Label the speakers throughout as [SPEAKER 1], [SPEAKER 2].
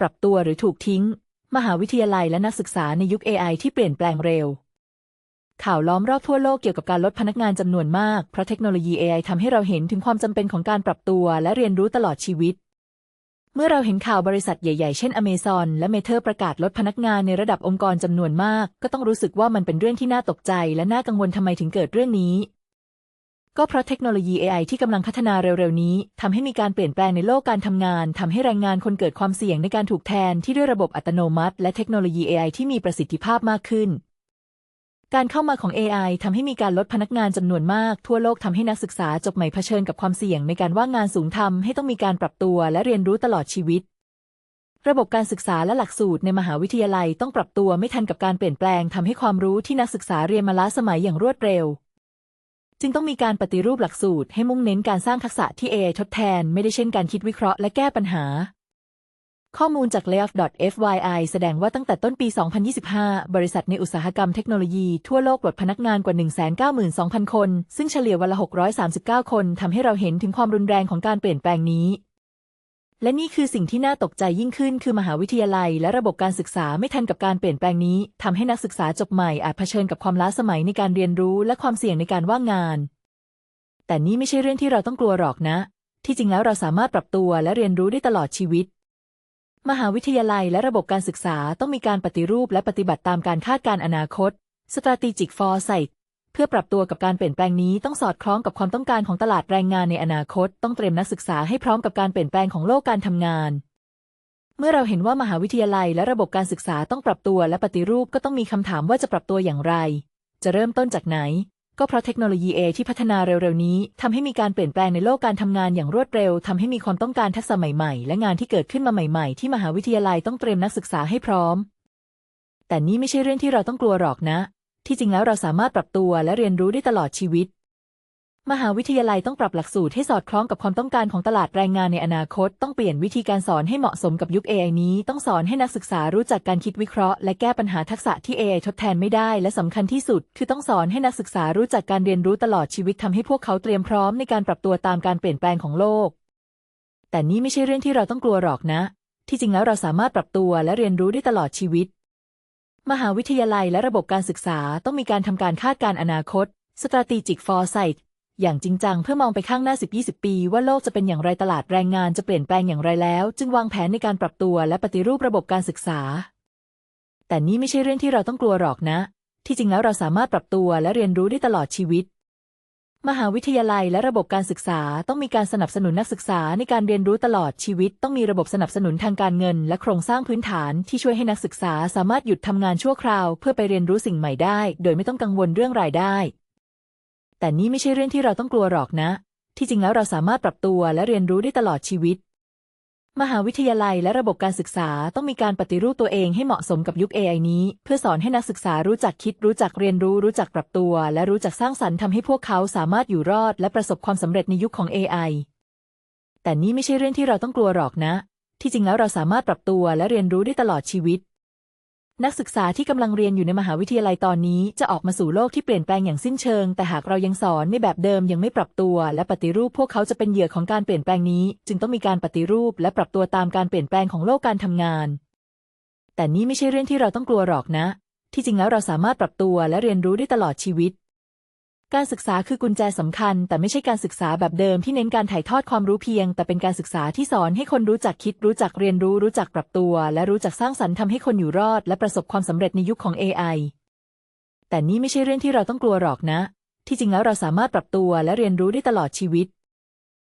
[SPEAKER 1] ปรับตัวหรือถูกทิ้ง มหาวิทยาลัยและนักศึกษาในยุค AI ที่เปลี่ยนแปลงเร็ว ข่าวล้อมรอบทั่วโลกเกี่ยวกับการลดพนักงานจำนวนมาก เพราะเทคโนโลยี AI ทำให้เราเห็นถึงความจำเป็นของการปรับตัวและเรียนรู้ตลอดชีวิต เมื่อเราเห็นข่าวบริษัทใหญ่ๆ เช่น Amazon และ Meta ประกาศลดพนักงานในระดับองค์กรจำนวนมาก ก็ต้องรู้สึกว่ามันเป็นเรื่องที่น่าตกใจ และน่ากังวลทำไมถึงเกิดเรื่องนี้ ก็เพราะเทคโนโลยี AI ที่กำลังพัฒนาเร็วๆ นี้ทำให้มีการเปลี่ยนแปลงในโลกการทำงานทำให้แรงงานคนเกิดความเสี่ยงในการถูกแทนที่ด้วยระบบอัตโนมัติ และเทคโนโลยี AI ที่มีประสิทธิภาพมากขึ้น การเข้ามาของ AI ทำให้มีการลดพนักงานจำนวนมาก ทั่วโลกทำให้นักศึกษาจบใหม่เผชิญกับความเสี่ยงในการว่างงานสูงทำให้ต้องมีการปรับตัวและเรียนรู้ตลอดชีวิตระบบการศึกษาและหลักสูตรในมหาวิทยาลัยต้องปรับตัวไม่ทันกับการเปลี่ยนแปลงทำให้ความรู้ที่นักศึกษาเรียนมาล้าสมัยอย่างรวดเร็ว จึงต้องมีการปฏิรูปหลักสูตรให้มุ่งเน้นการสร้างทักษะที่ AI ทดแทน ไม่ได้เช่นการคิดวิเคราะห์และแก้ปัญหา ข้อมูลจาก layoff.fyi แสดงว่าตั้งแต่ต้นปี 2025 บริษัทในอุตสาหกรรมเทคโนโลยีทั่วโลกปลดพนักงานกว่า 192,000 คน ซึ่งเฉลี่ยวันละ 639 คนทำให้เราเห็นถึงความรุนแรงของการเปลี่ยนแปลงนี้ และนี่คือสิ่งที่น่าตกใจยิ่งขึ้นคือมหาวิทยาลัย และระบบการศึกษาไม่ทันกับการเปลี่ยนแปลงนี้ทำให้นักศึกษาจบใหม่อาจเผชิญกับความล้าสมัยในการเรียนรู้และความเสี่ยงในการว่างงาน แต่นี่ไม่ใช่เรื่องที่เราต้องกลัวหรอกนะ ที่จริงแล้วเราสามารถปรับตัวและเรียนรู้ได้ตลอดชีวิต มหาวิทยาลัยและระบบการศึกษาต้องมีการปฏิรูปและปฏิบัติตามการคาดการณ์อนาคต strategic foresight เพื่อปรับตัวกับการเปลี่ยนแปลงนี้ต้องสอดคล้องกับความต้องการของตลาดแรงงานในอนาคต ต้องเตรียมนักศึกษาให้พร้อมกับการเปลี่ยนแปลงของโลกการทำงาน เมื่อเราเห็นว่ามหาวิทยาลัยและระบบการศึกษาต้องปรับตัวและปฏิรูปก็ต้องมีคำถามว่าจะปรับตัวอย่างไร จะเริ่มต้นจากไหน ก็เพราะเทคโนโลยีเอที่พัฒนาเร็วๆนี้ทำให้มีการเปลี่ยนแปลงในโลกการทำงานอย่างรวดเร็วทำให้มีความต้องการทักษะใหม่ๆ และงานที่เกิดขึ้นมาใหม่ ๆ ที่มหาวิทยาลัยต้องเตรียมนักศึกษาให้พร้อม แต่นี่ไม่ใช่เรื่องที่เราต้องกลัวหรอกนะ ที่จริงแล้วเราสามารถปรับตัวและเรียนรู้ได้ตลอดชีวิต มหาวิทยาลัยต้องปรับหลักสูตรให้สอดคล้องกับความต้องการของตลาดแรงงานในอนาคต ต้องเปลี่ยนวิธีการสอนให้เหมาะสมกับยุค AI นี้ ต้องสอนให้นักศึกษารู้จักการคิดวิเคราะห์ และแก้ปัญหาทักษะที่ AI ทดแทนไม่ได้ และสำคัญที่สุด คือต้องสอนให้นักศึกษารู้จักการเรียนรู้ตลอดชีวิตทำให้พวกเขาเตรียมพร้อมในการปรับตัวตามการเปลี่ยนแปลงของโลก แต่นี่ไม่ใช่เรื่องที่เราต้องกลัวหรอกนะ ที่จริงแล้วเราสามารถปรับตัวและเรียนรู้ได้ตลอดชีวิต มหาวิทยาลัยและระบบการศึกษาต้องมีการทำการคาดการณ์อนาคต strategic foresight อย่างจริงจังเพื่อมองไปข้างหน้า 10-20 ปี ว่าโลกจะเป็นอย่างไรตลาดแรงงานจะเปลี่ยนแปลงอย่างไรแล้ว จึงวางแผนในการปรับตัวและปฏิรูประบบการศึกษา แต่นี่ไม่ใช่เรื่องที่เราต้องกลัวหรอกนะ ที่จริงแล้วเราสามารถปรับตัวและเรียนรู้ได้ตลอดชีวิต มหาวิทยาลัยและระบบการศึกษาต้องมีการสนับสนุนนักศึกษาในการเรียนรู้ตลอดชีวิต ต้องมีระบบสนับสนุนทางการเงิน และโครงสร้างพื้นฐานที่ช่วยให้นักศึกษาสามารถหยุดทำงานชั่วคราว เพื่อไปเรียนรู้สิ่งใหม่ได้ โดยไม่ต้องกังวลเรื่องรายได้ แต่นี่ไม่ใช่เรื่องที่เราต้องกลัวหรอกนะ ที่จริงแล้วเราสามารถปรับตัวและเรียนรู้ได้ตลอดชีวิต มหาวิทยาลัยและระบบการศึกษาต้องมีการปฏิรูปตัวเองให้เหมาะสมกับยุค AI นี้ เพื่อสอนให้นักศึกษารู้จักคิด รู้จักเรียนรู้ รู้จักปรับตัว และรู้จักสร้างสรรค์ทำให้พวกเขาสามารถอยู่รอด และประสบความสำเร็จในยุคของ AI แต่นี่ไม่ใช่เรื่องที่เราต้องกลัวหรอกนะ ที่จริงแล้วเราสามารถปรับตัวและเรียนรู้ได้ตลอดชีวิต นักศึกษาที่กำลังเรียนอยู่ในมหาวิทยาลัยตอนนี้จะออกมาสู่โลกที่เปลี่ยนแปลงอย่างสิ้นเชิง แต่หากเรายังสอนในแบบเดิมยังไม่ปรับตัว และปฏิรูปพวกเขาจะเป็นเหยื่อของการเปลี่ยนแปลงนี้ จึงต้องมีการปฏิรูปและปรับตัวตามการเปลี่ยนแปลงของโลกการทำงาน แต่นี่ไม่ใช่เรื่องที่เราต้องกลัวหรอกนะ ที่จริงแล้วเราสามารถปรับตัวและเรียนรู้ได้ตลอดชีวิต การศึกษาคือกุญแจสำคัญ แต่ไม่ใช่การศึกษาแบบเดิมที่เน้นการถ่ายทอดความรู้เพียง แต่เป็นการศึกษาที่สอนให้คนรู้จักคิด รู้จักเรียนรู้ รู้จักปรับตัว และรู้จักสร้างสรรค์ทำให้คนอยู่รอด และประสบความสำเร็จในยุคของ AI แต่นี่ไม่ใช่เรื่องที่เราต้องกลัวหรอกนะ ที่จริงแล้วเราสามารถปรับตัวและเรียนรู้ได้ตลอดชีวิต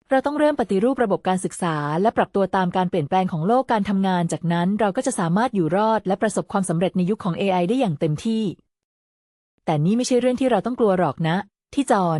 [SPEAKER 1] เราต้องเริ่มปฏิรูประบบการศึกษา และปรับตัวตามการเปลี่ยนแปลงของโลกการทำงาน จากนั้นเราก็จะสามารถอยู่รอด และประสบความสำเร็จในยุคของ AI ได้อย่างเต็มที่ แต่นี่ไม่ใช่เรื่องที่เราต้องกลัวหรอกนะ ที่จอน